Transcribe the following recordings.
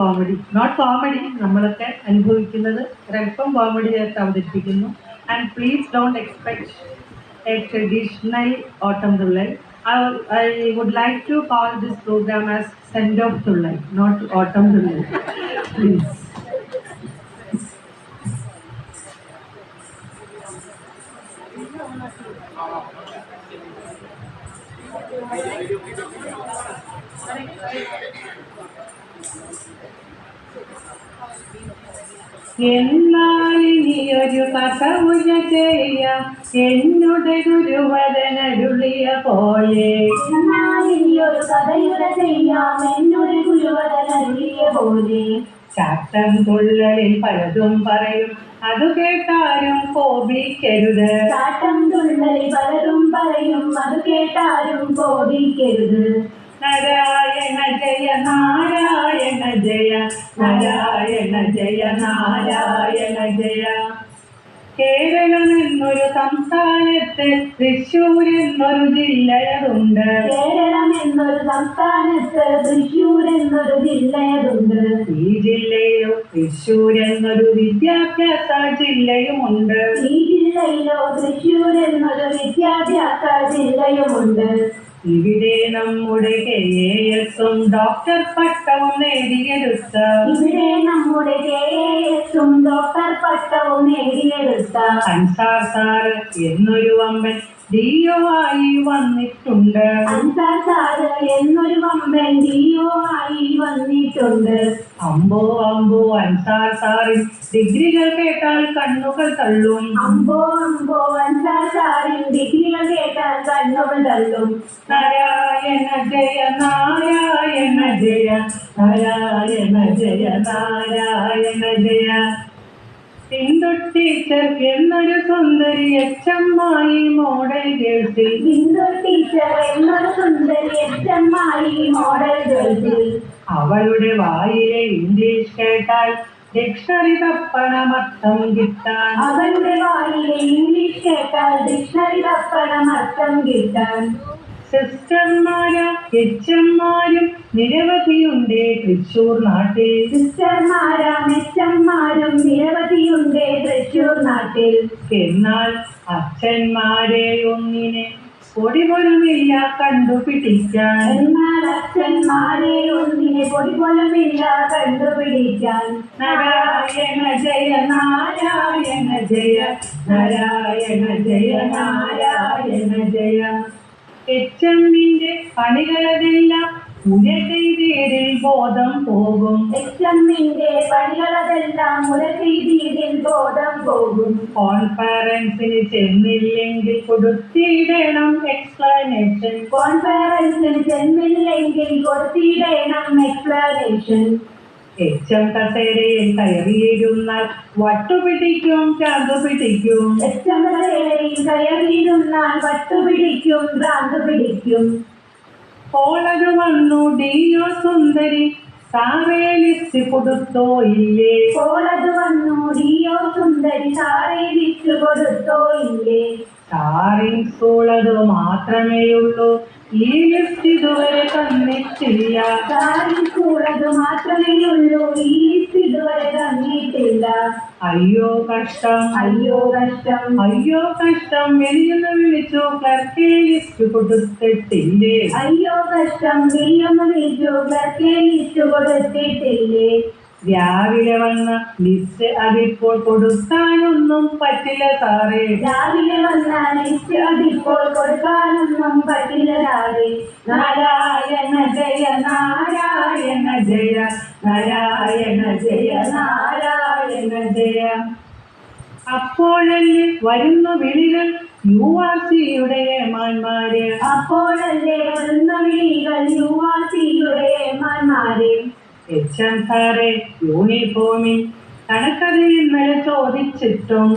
Comedy not comedy നമ്മളൊക്കെ അനുഭവിക്കുന്നത് ഒരല്പം കോമഡി ചേർത്ത് അവതരിപ്പിക്കുന്നു and please don't expect a traditional Ottam Thullal I would like to call this programme as send of Thullal not Ottam Thullal please എന്നാൽ ഇനിയൊരു കഥവുര ചെയ്യ. എന്നുടെ ഗുരുവരനരുളിയ പോലെ ഒരു കഥയുര ചെയ്യാം. എന്നൊരു ഗുരുവരനരുളിയ പോലെ ശാസ്ത്രം തുള്ളലിൽ പലതും പറയും. അത് കേട്ടാലും കോപിക്കരുത്. ചാട്ടം തുള്ളലിൽ പലതും പറയും. അത് കേട്ടാലും കോപിക്കരുത്. നാരായണ ജയ നാരായണ ജയ നാരായണ ജയ നാരായണ ജയ. കേരളം എന്നൊരു സംസ്ഥാനത്ത് തൃശ്ശൂർ എന്നൊരു ജില്ലയതുണ്ട് കേരളം എന്നൊരു സംസ്ഥാനത്ത് തൃശ്ശൂർ എന്നൊരു ജില്ലയതുണ്ട് ഈ ജില്ലയിലോ തൃശ്ശൂർ എന്നൊരു വിദ്യാഭ്യാസ ജില്ലയുമുണ്ട്. ഈ ജില്ലയിലോ തൃശ്ശൂർ എന്നൊരു വിദ്യാഭ്യാസ ജില്ലയുമുണ്ട്. ഇവിടെ നേടിയെടുത്ത ഇവിടെ നമ്മുടെ കെ ഡോക്ടർ പട്ടവും നേടിയെടുത്ത അൻസാർ സാർ എന്നൊരു വമ്പൻ ദിയോ ആയി വന്നിട്ടുണ്ട്. സാറ് എന്നൊരു വമ്പൻ ദിയോ ആയി വന്നിട്ടുണ്ട്. അമ്പോ അമ്പോ അൻസാർ സാറിൻ ഡിഗ്രികൾ കേട്ടാൽ കണ്ണുകൾ തള്ളും. അമ്പോ അമ്പോ അൻസാർ സാറിൻ ഡിഗ്രികൾ കേട്ടാൽ കണ്ണുകൾ തള്ളും. നാരായണ ജയ നാരായണ ജയ നാരായണ ജയ നാരായണ ജയ. ടീച്ചർ എന്നൊരു സുന്ദരി അച്ഛമ്മായി മോഡൽ ഗേൾസിൽ ബിന്ദു ടീച്ചർ എന്നൊരു സുന്ദരി എച്ചമ്മായി മോഡൽ ഗേൾസിൽ അവളുടെ വായിലെ ഇംഗ്ലീഷ് കേട്ടാൽ ഡിക്ഷണറി തപ്പണമർത്ഥം കിട്ടാൻ. അവളുടെ വായിലെ ഇംഗ്ലീഷ് കേട്ടാൽ ഡിക്ഷണറി തപ്പണമർത്ഥം കിട്ടാൻ. സിസ്റ്റർമാരും എച്ചന്മാരും നിരവധിയുണ്ട് തൃശൂർ നാട്ടിൽ. സിസ്റ്റർമാരും നാരായണ ജയ നാരായണ ജയ എച്ചമ്മിന്റെ പണികളതെല്ലാം ഉരകൈതീരിൽ ബോധം പോകും. എച്ചമ്മിന്റെ പണികളതെല്ലാം മുലക്കൈതിയിൽ ബോധം പോകും. കോൺഫറൻസിന് ചെന്നില്ലെങ്കിൽ കൊടുത്തിടണം എക്സ്പ്ലനേഷൻ. കോൺഫറൻസിന് ചെന്നില്ലെങ്കിൽ കൊടുത്തിടണം എക്സ്പ്ലനേഷൻ. എച്ചം കസേരയിൽ കയറിയിരുന്നാൽ വട്ടുപിടിക്കും ചാന്തു പിടിക്കും. കയറിയിരുന്നാൽ വട്ടുപിടിക്കും ഭ്രാന്ത് പിടിക്കും. വന്നു ഡിയോ സുന്ദരി സാറേ ലിസ്റ്റ് കൊടുത്തോ ഇല്ലേ? കോളത് വന്നു ഡിയോ സുന്ദരി സാറേ ലിസ്റ്റ് കൊടുത്തോ ഇല്ലേ? സാറിങ്സ് മാത്രമേ മാത്രമേയുള്ളൂ ഈ ലിസ്റ്റ് ഇതുവരെ തന്നിട്ടില്ല. സാറിക്കുള്ളത് മാത്രമേ ഉള്ളൂ. ഈ ഇതുവരെ തന്നിട്ടില്ല. അയ്യോ കഷ്ടം. അയ്യോ കഷ്ടം. അയ്യോ കഷ്ടം. വെളിയെന്ന് വിളിച്ചു. ക്ലർക്കേ ലിസ്റ്റ് കൊടുത്തിട്ടില്ലേ? അയ്യോ കഷ്ടം. നീയൊന്ന് വിളിച്ചു. ക്ലർക്കേ ലിസ്റ്റ് കൊടുത്തിട്ടില്ലേ? രാവിലെ വന്ന ലിസ്റ്റ് അതിപ്പോൾ കൊടുക്കാനൊന്നും പറ്റില്ല സാറേ. രാവിലെ വന്ന ലിസ്റ്റ് അതിപ്പോൾ കൊടുക്കാനൊന്നും പറ്റില്ല സാറേ. നാരായണ ജയ നാരായണ ജയ നാരായണ ജയ നാരായണ ജയ. അപ്പോഴല്ലേ വരുന്ന വിളികൾ യു ആർ സിയുടെ ഏമാന്മാര് അപ്പോഴല്ലേ വരുന്ന വിളികൾ യു ആർ സിയുടെ മാന്മാരെ. എം യൂണിഫോമിൽ? കണക്കത് ഇന്നലെ ചോദിച്ചിട്ടും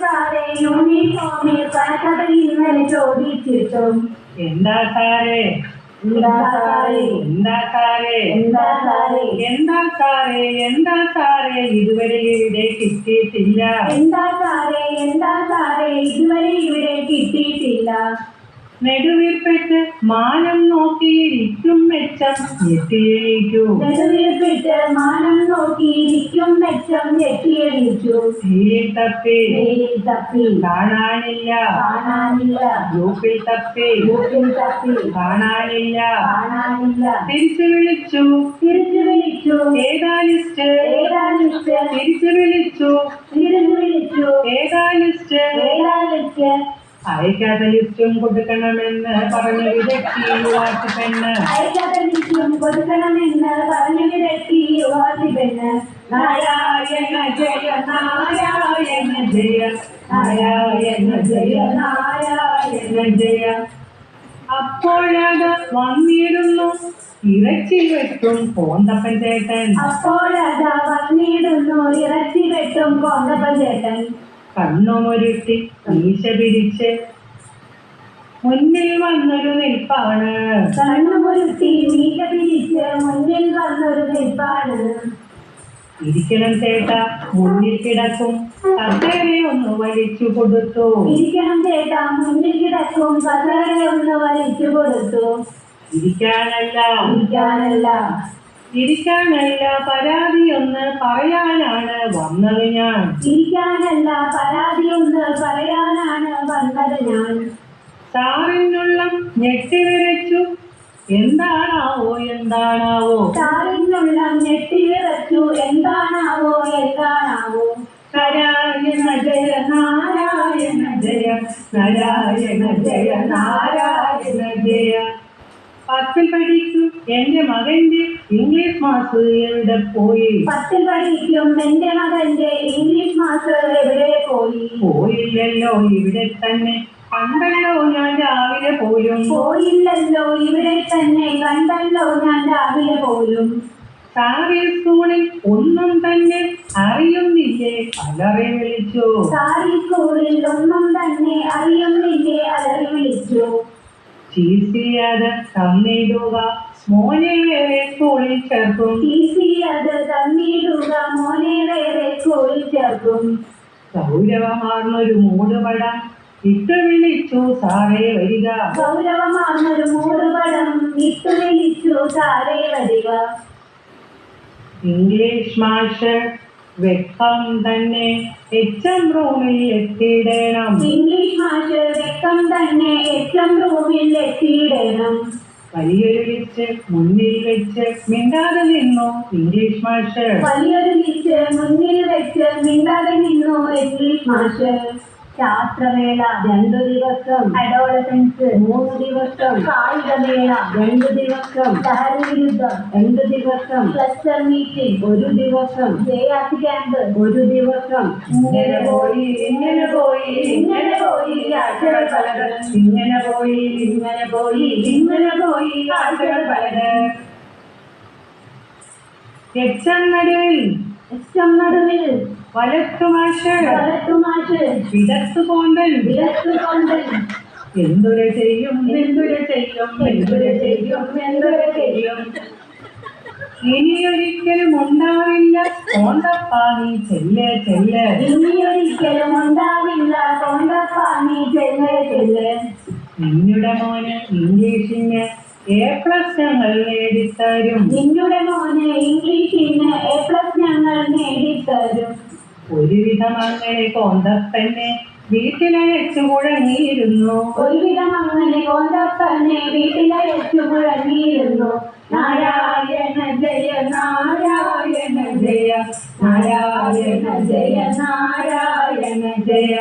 സാറെ യൂണിഫോമിൽ കണക്കഥ ഇന്നലെ ചോദിച്ചിട്ടും? എന്താ സാറേ? എന്താ സാറേ? എന്താ സാറേ? എന്താ സാറേ? എന്താ സാറേ? എന്താ സാറേ? ഇതുവരെ ഇവിടെ കിട്ടിയിട്ടില്ല. എന്താ സാറേ? എന്താ സാറേ? ഇതുവരെ ഇവിടെ കിട്ടിയിട്ടില്ല. നെടുവീർപ്പെട്ട് മാനം നോക്കിയിരിക്കും മെച്ചം ഞെട്ടിയെണീറ്റു നെടുവീർപ്പെട്ട് മാനം നോക്കിയിരിക്കും മെച്ചം ഞെട്ടിയെണീറ്റു തീയിൽ തപ്പി. വെയിൽ തപ്പി. കാണാനില്ല. കാണാനില്ല. ഗ്രൂപ്പിൽ തപ്പി. ഗ്രൂപ്പിൽ തപ്പി. കാണാനില്ല. കാണാനില്ല. തിരിച്ചു വിളിച്ചു. തിരിച്ചു വിളിച്ചു. ഏതാ ലിസ്റ്റ്? ഏതാ ലിസ്റ്റ്? തിരിച്ചു വിളിച്ചു. അയക്കാത്ത കാതലിസ്റ്റും കൊടുക്കണമെന്ന് പറഞ്ഞു വിദഗ്ധി യുവാറ്റ് പെണ്ണ് അയക്കാത്ത കാതലിസ്റ്റും കൊടുക്കണമെന്ന് പറഞ്ഞു വിരട്ടി യുവാത്തി പെണ്ണ് നാരായണ ജയ നാരായണ ജയ നാരായണ ജയ നാരായണ ജയ. അപ്പോഴത് വന്നിരുന്നു ഇറച്ചി വെട്ടും കോന്തപ്പൻ ചേട്ടൻ. അപ്പോഴത് വന്നിരുന്നു ഇറച്ചി വെട്ടും കോന്തപ്പൻ ചേട്ടൻ. കണ്ണുമൊരുട്ടി മീശ പിരിച്ച് മുന്നിൽ വന്നൊരു നിൽപ്പാണ്. കണ്ണുമുരുട്ടി മീശ പിരിച്ച് മുന്നിൽ വന്നൊരു നിൽപ്പാണ്. ഇരിക്കണം ചേട്ട മുന്നിൽ കിടക്കും. കസേര ഒന്ന് വലിച്ചു കൊടുത്തു. ഇരിക്കണം ചേട്ടാ മുന്നിൽ കിടക്കും. കസേര ഒന്ന് വലിച്ചു കൊടുത്തു. ഇരിക്കാനല്ല. ഇരിക്കാനല്ല. ഇരിക്കാനല്ല പരാതി ഒന്ന് പറയാനാണ് വന്നത് ഞാൻ. ഇരിക്കാനല്ല പരാതി ഒന്ന് പറയാനാണ് വന്നത് ഞാൻ. താറിനുള്ള ഞെട്ടി വിരച്ചു എന്താണാവോ എന്താണാവോ? താറിനുള്ള ഞെട്ടി വിറച്ചു എന്താണാവോ എന്താണാവോ? നാരായണ ജയ നാരായണ ജയ നാരായണ ജയ നാരായണ ജയ. പത്തിൽ പഠിച്ചു. എന്റെ മകന്റെ ഇംഗ്ലീഷ് മാസ് എവിടെ പോയി? പത്തിൽ പഠിക്കും എന്റെ മകന്റെ ഇംഗ്ലീഷ് മാസ്റ്റർ എവിടെ പോയി? പോയില്ലല്ലോ ഇവിടെ തന്നെ. കണ്ടല്ലോ ഞാൻ രാവിലെ പോലും പോയില്ലല്ലോ ഇവിടെ തന്നെ. കണ്ടല്ലോ ഞാൻ രാവിലെ പോലും സാറി സ്കൂളിൽ ഒന്നും തന്നെ അറിയുന്നില്ലേ? അലറി വിളിച്ചു. സാറി സ്കൂളിൽ ഒന്നും തന്നെ അറിയുന്നില്ലേ? അലറി വിളിച്ചു. ചീസിയത് തന്നിടുക. മോനെ മൂടുപടം വിളിച്ചു സാറേ വരിക ഗൗരവമാർന്നൊരു മൂടുപടം. വിളിച്ചു സാറേ വരിക. ഇംഗ്ലീഷ് മാഷ് വെക്കം തന്നെ എച്ച് റൂമിൽ എത്തിയിടണം. ഇംഗ്ലീഷ് മാഷ് വ്യക്തം തന്നെ എച്ചം റൂമിൽ എത്തിയിടണം. വലിയൊരു ലിസ്റ്റ് മുന്നിൽ വെച്ച് മിണ്ടാതെ നിന്നു ഇംഗ്ലീഷ് മാഷ് വലിയൊരു ലിസ്റ്റ് മുന്നിൽ വെച്ച് മിണ്ടാതെ നിന്നു ഇംഗ്ലീഷ് മാഷ് ശാസ്ത്രമേള രണ്ടു ദിവസം. അഡോളസൻസ് മൂന്ന് ദിവസം. കായികമേള രണ്ടു ദിവസം. ലഹരി വിരുദ്ധം രണ്ടു ദിവസം. ക്ലസ്റ്റർ മീറ്റിംഗ് ഒരു ദിവസം. ജയാസി ക്യാമ്പ് ഒരു ദിവസം. ഇങ്ങനെ പോയി ഇങ്ങനെ പോയി ഇങ്ങനെ പോയി ആഴ്ചകൾ പലകൾ ഇങ്ങനെ പോയി ഇങ്ങനെ പോയി ഇങ്ങനെ പോയി ആഴ്ചകൾ പലകൾ നടുവിൽ നടുവിൽ വലത്തു മാഷ് വലത്തുമാഷ് ഇടത്തു കോന്തൻ വിലത്തുകൊണ്ട് എന്തൊരു ചെയ്യും? എന്തൊരു ചെയ്യും? എന്തൊരു ചെയ്യും? എന്തൊരു ചെയ്യും? ഇനിയൊരിക്കലും ഉണ്ടാവില്ല. കോണ്ടപ്പാണി ചെല്ല് ചെല്ല്. ഇനിയൊരിക്കലും ഉണ്ടാവില്ല. കോണ്ടപ്പാണി ചെല്ല് ചെല്ല്. നിന്നുടെ മോന് ഇംഗ്ലീഷിന് എ പ്ലസ് ഞങ്ങൾ നേടിത്തരും. നിങ്ങളുടെ മോന് ഇംഗ്ലീഷിന് എ പ്ലസ് ഞങ്ങൾ നേടിത്തരും. ഒരുവിധം അങ്ങനെ കോന്തപ്പന്നെ വീട്ടിലയച്ചു കുഴങ്ങിയിരുന്നു ഒരുവിധം അങ്ങനെ കൊണ്ടപ്പനെ വീട്ടിലയച്ചു മുഴങ്ങിയിരുന്നു നാരായണ ജയ നാരായണ ജയ നാരായണ ജയ നാരായണ ജയ.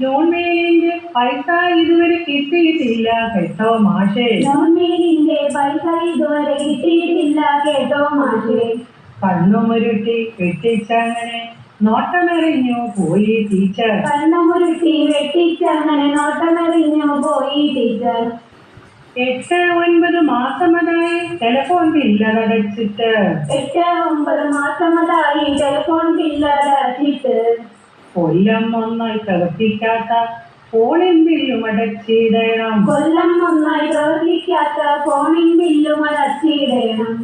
ജോൺമേലിന്റെ പൈസ ഇതുവരെ കിട്ടിയിട്ടില്ല കേട്ടോ മാഷേ. നോൺമീനിന്റെ പൈസ ഇതുവരെ കിട്ടിയിട്ടില്ല കേട്ടോ മാഷേ. കണ്ണുമുരുട്ടി കെട്ടിച്ചങ്ങനെ നോട്ടമെറിഞ്ഞു പോയി ടീച്ചർ. കണ്ണുമുരുട്ടി വെട്ടിച്ചങ്ങനെ നോട്ടമെറിഞ്ഞു പോയി ടീച്ചർ. എട്ട് ഒൻപത് മാസമതായി ടെലിഫോൺ ബില്ലടച്ചിട്ട് എട്ട് ഒൻപത് മാസമതായി ടെലിഫോൺ ബില്ലടച്ചിട്ട് കൊല്ലം ഒന്നായി പ്രവർത്തിക്കാത്ത ഫോണിൻ ബില്ലും അടച്ചിടണം. കൊല്ലം ഒന്നായി പ്രവർത്തിക്കാത്ത ഫോണിൻ ബില്ലും അടച്ചിടണം.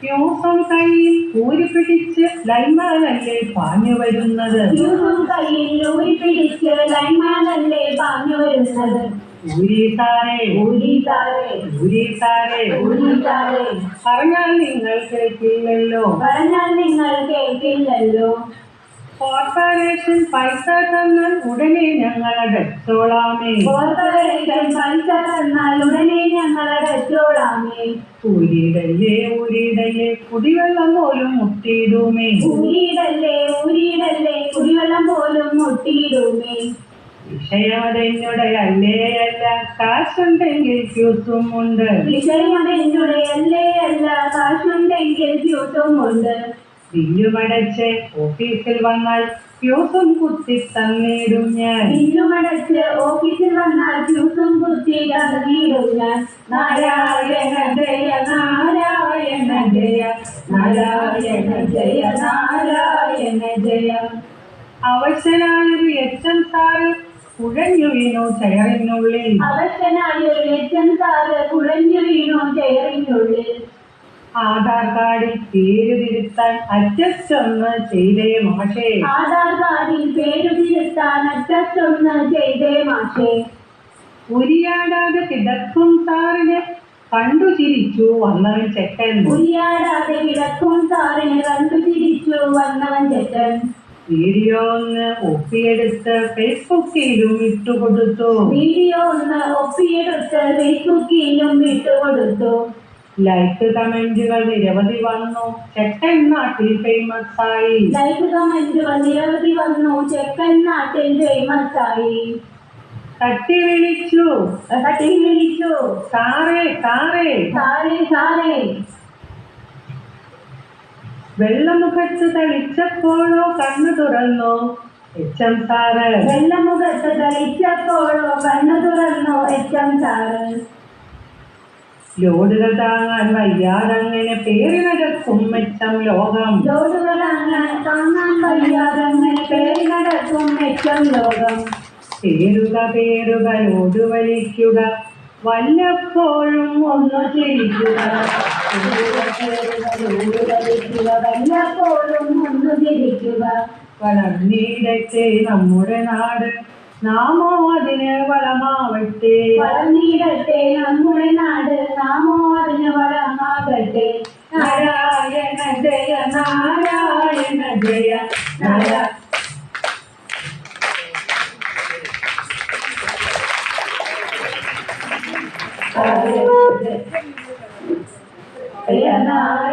ഫ്യൂസും കയ്യിൽ ഊരി പിടിച്ച് ലൈമാനല്ലേ പാഞ്ഞു വരുന്നത്? ഫ്യൂസും കയ്യിൽ ഊരി പിടിച്ച് ലൈമാനല്ലേ പാഞ്ഞു വരുന്നത്? പറഞ്ഞാൽ നിങ്ങൾ കേൾക്കില്ലല്ലോ. പറഞ്ഞാൽ നിങ്ങൾ കേൾക്കില്ലല്ലോ. കോർപ്പറേഷൻ പൈസ തന്നാൽ ഉടനെ ഞങ്ങൾ അടച്ചോളാമേ. കോർപ്പറേഷൻ പൈസ തന്നാൽ ഉടനെ ഞങ്ങൾ അടച്ചോളാമേ. ഊരിടല്ലേ ഊരിടല്ലേ കുടിവെള്ളം പോലും മുട്ടിയിടുമേ. ഉരിടല്ലേ ഉരിടല്ലേ കുടിവെള്ളം പോലും മുട്ടിയിടുമേ. വിഷയമതെന്നുടയല്ലേ അല്ല കാശുണ്ടെങ്കിൽ ക്യൂസും ഉണ്ട്. വിഷയമെന്നുടെ അല്ലേ കാശുണ്ടെങ്കിൽ ഫ്യൂസുമുണ്ട് ബില്ലുമടച്ച് ഓഫീസിൽ വന്നാൽ ഫ്യൂസും കുത്തി തന്നിടും ഞാൻ. തിന്നുമടച്ച് ഓഫീസിൽ വന്നാൽ ഫ്യൂസും കുത്തി തന്നിടും ഞാൻ. നാരായണ ജയ നാരായണ ജയ നാരായണ ജയ നാരായണ ജയ. അവശനായൊരു എച്ചൻ സാറ് കുഴഞ്ഞു വീണു ചെയറിനുള്ളിൽ അവശനായ ഒരു ലക്ഷം സാറ് കുഴഞ്ഞു വീണു ചെയറിനുള്ളിൽ ആധാർ കാർഡിൽ പേര് തിരുത്താൻ അഡ്ജസ്റ്റ് ഒന്ന് ചെയ്തേ മാഷേ. ആധാർ കാർഡിൽ പേര് തിരുത്താൻ അഡ്ജസ്റ്റ് ഒന്ന് ചെയ്തേ മാഷേ. ഉരിയാടാതെ കിടക്കും സാറിനെ കണ്ടു ചിരിച്ചു വന്നവൻ ചെക്കൻ ഉരിയാടാതെ കിടക്കും സാറിനെ കണ്ടു ചിരിച്ചു വന്നവൻ ചെക്കൻ വീഡിയോ ഒന്ന് ഒപ്പിയെടുത്ത് ഫേസ്ബുക്കിലും ഇട്ടുകൊടുത്തു. വീഡിയോ ഒന്ന് ഒപ്പിയെടുത്ത് ഫേസ്ബുക്കിലും വിട്ടുകൊടുത്തു ലൈക്ക് കമന്റുകൾ നിരവധി വന്നു ചെക്കൻ നാട്ടിൽ ഫേമസ് ആയി. ലൈക്ക് കമന്റുകൾ നിരവധി വന്നു ചെക്കൻ നാട്ടിൽ ഫേമസ് ആയി. തട്ടി വിളിച്ചു. തട്ടി വിളിച്ചു. സാറേ സാറേ. സാറേ സാറേ. വെള്ളമുഖത്ത് തളിച്ചപ്പോഴോ കണ്ണു തുറന്നു? H M sir. വെള്ളമുഖത്ത് കളിച്ചപ്പോഴോ കണ്ണു തുറന്നു എച്ച് എം സാറ്? ലോഡുകൾ താങ്ങാൻ വയ്യാതങ്ങനെ പേരിനകത്തും മെച്ചം ലോകം. ലോഡുകൾ താങ്ങാൻ താങ്ങാൻ വയ്യാതങ്ങനെ പേര് നടക്കും മെച്ചം ലോകം. പേരുക പേരുക ലോഡ് വലിക്കുക വല്ലപ്പോഴും ഒന്ന് ചിരിക്കുക വല്ലപ്പോഴും ഒന്ന് ചിരിക്കുക വളർന്നിടത്തെ നമ്മുടെ നാട്. നാമോ അതിന് വളമാവട്ടെ വളർന്നിടട്ടെ നമ്മുടെ നാട് നാമോ അതിന് വളമാകട്ടെ നാരായണ ജയ നാരായണ ജയ നാരായണ ജയ